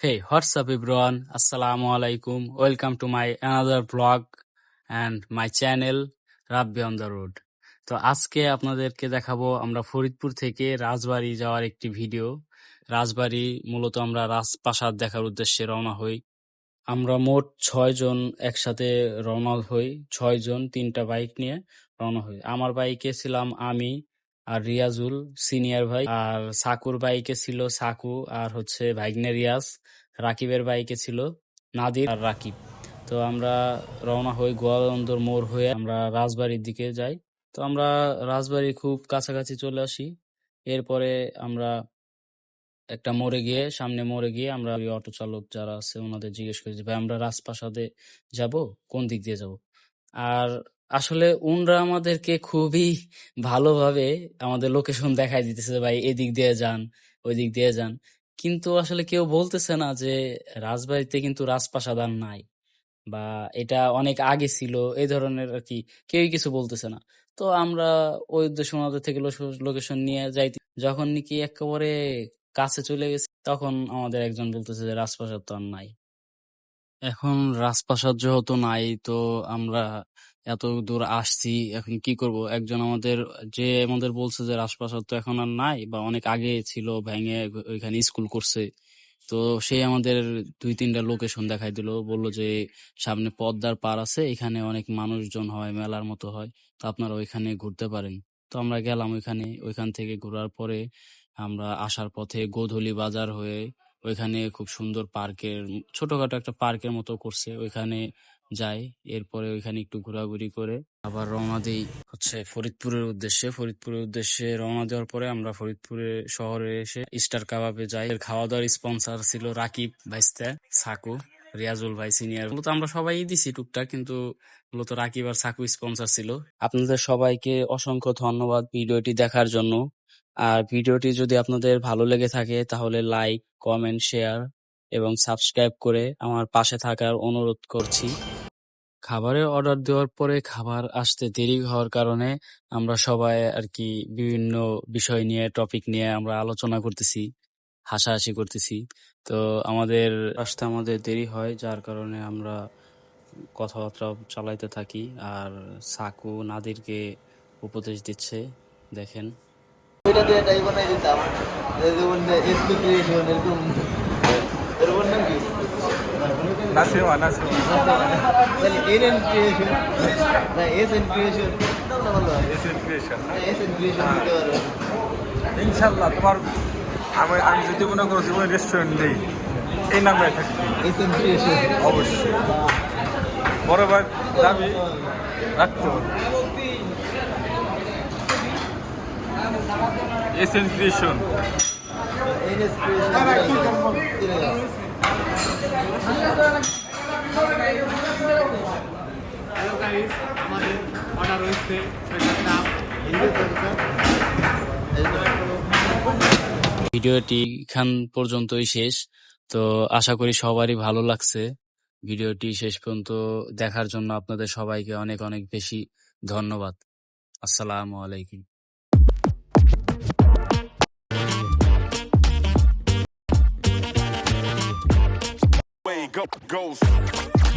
Hey, what's up everyone? Assalamu alaikum. Welcome to my another vlog and my channel Rabbi on the Road. তো আজকে আপনাদেরকে দেখাবো আমরা ফরিদপুর থেকে রাজবাড়ি যাওয়ার একটি ভিডিও রাজবাড়ি মূলত আমরা রাজপ্রাসাদ দেখার উদ্দেশ্যে রওনা হই আমরা মোট ছয় জন একসাথে রওনা হই ছয় জন তিনটা বাইক নিয়ে রওনা হই আমার বাইকে ছিলাম আমি আর রিয়াজুল সিনিয়র ভাই। আর সাকুর বাইকে ছিল সাকু, আর হচ্ছে ভাইগনে রিয়াজ। রাকিবের বাইকে ছিল নাদির আর রাকিব। তো আমরা রওনা হই গোয়ালন্দর মোড় হয়ে আমরা রাজবাড়ির দিকে যাই। তো আমরা রাজবাড়ি খুব কাছাকাছি চলে আসি। এরপরে আমরা একটা মোড়ে গিয়ে, সামনে মোড়ে গিয়ে আমরা ওই অটো চালক যারা আছে, ওনাদের জিজ্ঞেস করেছি ভাই, আমরা রাজপ্রাসাদে যাব? কোন দিক দিয়ে যাব? আর আসলে উনরা আমাদেরকে খুবই ভালোভাবে আমাদের লোকেশন দেখাই দিতেছে ভাই, এদিক দিয়ে যান ওই দিক দিয়ে যান। কিন্তু আসলে কেউ বলতেছে না যে, রাজবাড়িতে কিন্তু রাজপ্রাসাদ আর নাই বা এটা অনেক আগে ছিল, এই ধরনের আর কি কেউই কিছু বলতেছে না। তো আমরা ওই উদ্দেশ্যে ওনাদের থেকে লোকেশন নিয়ে যাইতে, যখন নাকি একেবারে কাছে চলে গেছি, তখন আমাদের একজন বলতেছে যে, রাজপ্রাসাদ তো আর নাই। এখন রাজপ্রাসাদ যেহেতু নাই, তো আমরা এত দূর আসছি, এখন কি করব? একজন আমাদের, যে আমাদের বলছে যে রাজপ্রাসাদ তো এখন আর নাই বা অনেক আগে ছিল, ভেঙে ওইখানে স্কুল করছে। তো সে আমাদের দুই, তিনটা লোকেশন দেখাই দিল। বলল যে সামনে পদ্মার পার আছে, এখানে অনেক মানুষজন হয়, মেলার মতো হয়। তো আপনারা ওইখানে ঘুরতে পারেন। তো আমরা গেলাম ওইখানে। ওইখান থেকে ঘোরার পরে আমরা আসার পথে গোধূলি বাজার হয়ে ওইখানে খুব সুন্দর পার্কের, ছোটখাটো একটা পার্কের মতো করছে। ওইখানে যাই, এরপরে ওইখানে একটু ঘোরাঘুরি করে আবার রওনা দিই হচ্ছে ফরিদপুরের উদ্দেশ্যে। ফরিদপুরের উদ্দেশ্যে রওনা দেওয়ার পরে আমরা ফরিদপুরে শহরে এসে স্টার কাবাবে যাই। এর খাওয়া দাওয়ার স্পন্সর ছিল রাকিব ভাইস্তা সাকু, রিয়াজুল ভাই সিনিয়র মূলত আমরা সবাই দিছি টুকটাক, কিন্তু মূলত রাকিব আর সাকু স্পন্সর ছিল। আপনাদের সবাইকে অসংখ্য ধন্যবাদ ভিডিওটি দেখার জন্য। আর ভিডিওটি যদি আপনাদের ভালো লেগে থাকে, তাহলে লাইক কমেন্ট শেয়ার এবং সাবস্ক্রাইব করে আমার পাশে থাকার অনুরোধ করছি। খাবারের অর্ডার দেওয়ার পরে খাবার আসতে দেরি হওয়ার কারণে আমরা সবাই আর কি বিভিন্ন বিষয় নিয়ে টপিক নিয়ে আমরা আলোচনা করতেছি, হাসাহাসি করতেছি। তো আমাদের আসতে আমাদের দেরি হয়, যার কারণে আমরা কথাবার্তা চালাইতে থাকি আর সাকু নাদিরকে উপদেশ দিচ্ছে, দেখেন। ওইটা দিয়ে দিতাম। না এস এন ক্রিয়েশন নামটা ভালো হয় acid creation S N creation দিতে পারো ইনশাল্লাহ তোমার আমি আমি যদি মনে করো জীবনে রেস্টুরেন্ট নেই এই নামে থাকবে এস এন ক্রিয়েশন অবশ্যই। বড় ভাই দাবি রাখতে হবে। S N creation N S creation ভিডিওটি এখান পর্যন্তই শেষ। তো আশা করি সবারই ভালো লাগছে। ভিডিওটি শেষ পর্যন্ত দেখার জন্য আপনাদের সবাইকে অনেক অনেক বেশি ধন্যবাদ। আসসালামু আলাইকুম। Go goes.